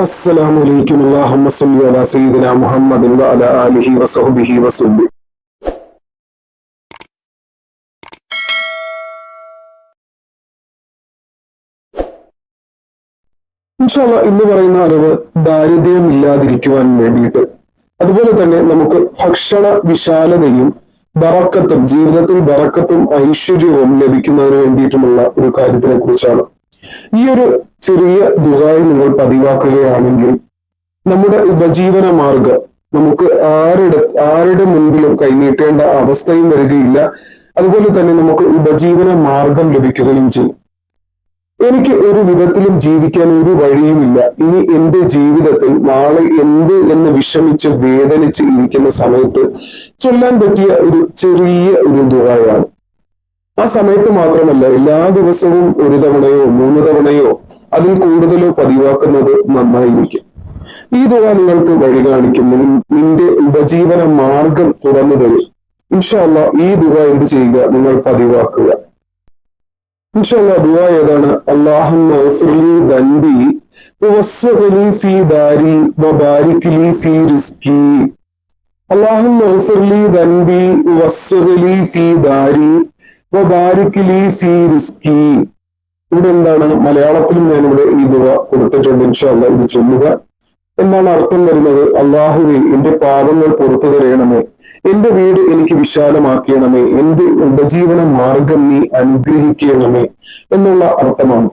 السلام عليكم اللهم صل على سيدنا محمد وعلى آله وصحبه وسلم ഇൻഷാല്ല ഇന്ന് പറയുന്ന അറിവ് ദാരിദ്ര്യം ഇല്ലാതിരിക്കുവാൻ വേണ്ടിയിട്ട് അതുപോലെ തന്നെ നമുക്ക് ഭക്ഷണ വിശാലതയും ബറക്കത്തും ജീവിതത്തിൽ ബറക്കത്തും ഐശ്വര്യവും ലഭിക്കുന്നതിന് വേണ്ടിയിട്ടുമുള്ള ഒരു കാര്യത്തിനെ കുറിച്ചാണ് ഈ ഒരു ചെറിയ ദുഹായി നിങ്ങൾ പതിവാക്കുകയാണെങ്കിൽ നമ്മുടെ ഉപജീവന മാർഗം നമുക്ക് ആരുടെ ആരുടെ മുൻപിലും കൈനീട്ടേണ്ട അവസ്ഥയും വരികയില്ല. അതുപോലെ തന്നെ നമുക്ക് ഉപജീവന മാർഗം ലഭിക്കുകയും ചെയ്യും. എനിക്ക് ഒരു വിധത്തിലും ജീവിക്കാൻ ഒരു വഴിയുമില്ല. ഇനി എന്റെ ജീവിതത്തിൽ നാളെ എന്ത് എന്ന് വിഷമിച്ച് വേദനിച്ച് ഇരിക്കുന്ന സമയത്ത് ചൊല്ലാൻ പറ്റിയ ഒരു ചെറിയ ഒരു ദുബായാണ് ആ സമയത്ത് മാത്രമല്ല എല്ലാ ദിവസവും ഒരു തവണയോ മൂന്ന് തവണയോ അതിൽ കൂടുതലോ പതിവാക്കുന്നത് നന്നായിരിക്കും. ഈ തുക നിങ്ങൾക്ക് വഴി കാണിക്കുന്നതിൽ നിന്റെ ഉപജീവന മാർഗം തുറന്നു തരും. ഇൻഷല്ല ഈ ദുവ എന്ത് ചെയ്യുക? നിങ്ങൾ പതിവാക്കുക. ഇൻഷല്ല ദുവ ഏതാണ്? അള്ളാഹു ഇവിടെ എന്താണ്? മലയാളത്തിലും ഞാനിവിടെ ഈ ദുവ കൊടുത്തിട്ടുണ്ട് ഇൻഷാല്ല ഇത് ചൊല്ലുക. എന്നാണ് അർത്ഥം വരുന്നത്? അള്ളാഹുവെ എന്റെ പാപങ്ങൾ പുറത്തു തരയണമേ. എന്റെ വീട് എനിക്ക് വിശാലമാക്കിയണമേ. എന്റെ ഉപജീവന മാർഗം നീ അനുഗ്രഹിക്കണമേ എന്നുള്ള അർത്ഥമാണ്.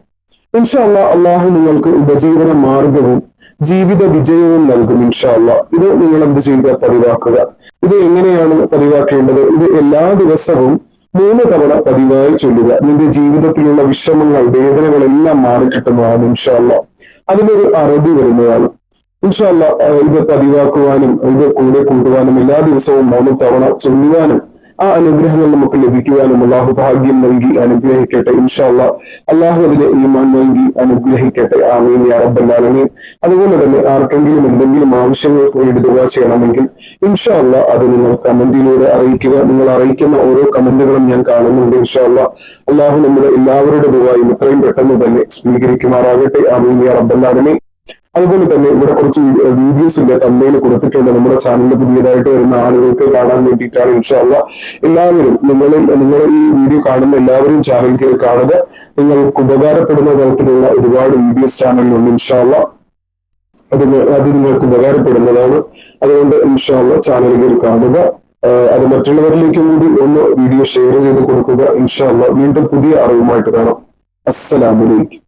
ഇൻഷാല്ല അള്ളാഹു നിങ്ങൾക്ക് ഉപജീവന മാർഗവും ജീവിത വിജയവും നൽകും ഇൻഷാല്ല ഇത് നിങ്ങൾ എന്ത് ചെയ്യുക? പതിവാക്കുക. ഇത് എങ്ങനെയാണ് പതിവാക്കേണ്ടത്? ഇത് എല്ലാ ദിവസവും മൂന്ന് തവണ പതിവായി ചൊല്ലുക. നിന്റെ ജീവിതത്തിലുള്ള വിഷമങ്ങൾ വേദനകളെല്ലാം മാറിക്കിട്ടുന്നതാണ് ഇൻഷാല്ല അതിനൊരു അറബി വരുന്നതാണ്. ഇൻഷാല്ല ഇത് പതിവാക്കുവാനും ഇത് കൂടെ കൂട്ടുവാനും എല്ലാ ദിവസവും മൂന്ന് തവണ ചൊല്ലുവാനും ആ അനുഗ്രഹങ്ങൾ നമുക്ക് ലഭിക്കുവാനും അള്ളാഹു ഭാഗ്യം നൽകി അനുഗ്രഹിക്കട്ടെ ഇൻഷാല്ല അള്ളാഹു അതിനെ ഈമാൻ നൽകി അനുഗ്രഹിക്കട്ടെ ആമീൻ യാ റബ്ബല്ലാലമീൻ അതുപോലെ തന്നെ ആർക്കെങ്കിലും എന്തെങ്കിലും ആവശ്യങ്ങൾക്ക് ദുവാ ചെയ്യണമെങ്കിൽ ഇൻഷാല്ല അത് നിങ്ങൾ കമന്റിലൂടെ അറിയിക്കുക. നിങ്ങൾ അറിയിക്കുന്ന ഓരോ കമന്റുകളും ഞാൻ കാണുന്നുണ്ട് ഇൻഷാല്ല അള്ളാഹു നമ്മുടെ എല്ലാവരുടെ ദുവായും എത്രയും പെട്ടെന്ന് തന്നെ സ്വീകരിക്കുമാറാകട്ടെ ആമീൻ യാ റബ്ബല്ലാലമീൻ അതുപോലെ തന്നെ ഇവിടെ കുറച്ച് വീഡിയോസിന്റെ തമ്മയിൽ കൊടുത്തിട്ടുണ്ട്. നമ്മുടെ ചാനലിൽ പുതിയതായിട്ട് വരുന്ന ആളുകൾക്ക് കാണാൻ വേണ്ടിയിട്ടാണ് ഇൻഷാല്ല എല്ലാവരും നിങ്ങളും നിങ്ങൾ ഈ വീഡിയോ കാണുന്ന എല്ലാവരും ചാനൽ കയറി കാണുക. നിങ്ങൾക്ക് ഉപകാരപ്പെടുന്ന തരത്തിലുള്ള ഒരുപാട് വീഡിയോസ് ചാനലിലുണ്ട് ഇൻഷാല്ല അത് അത് നിങ്ങൾക്ക് ഉപകാരപ്പെടുന്നതാണ്. അതുകൊണ്ട് ഇൻഷാല്ല ചാനൽ കയറി കാണുക. അത് മറ്റുള്ളവരിലേക്കും കൂടി ഒന്ന് വീഡിയോ ഷെയർ ചെയ്ത് കൊടുക്കുക. ഇൻഷാല്ല വീണ്ടും പുതിയ അറിവുമായിട്ട് കാണാം. അസ്സലാമലൈക്കും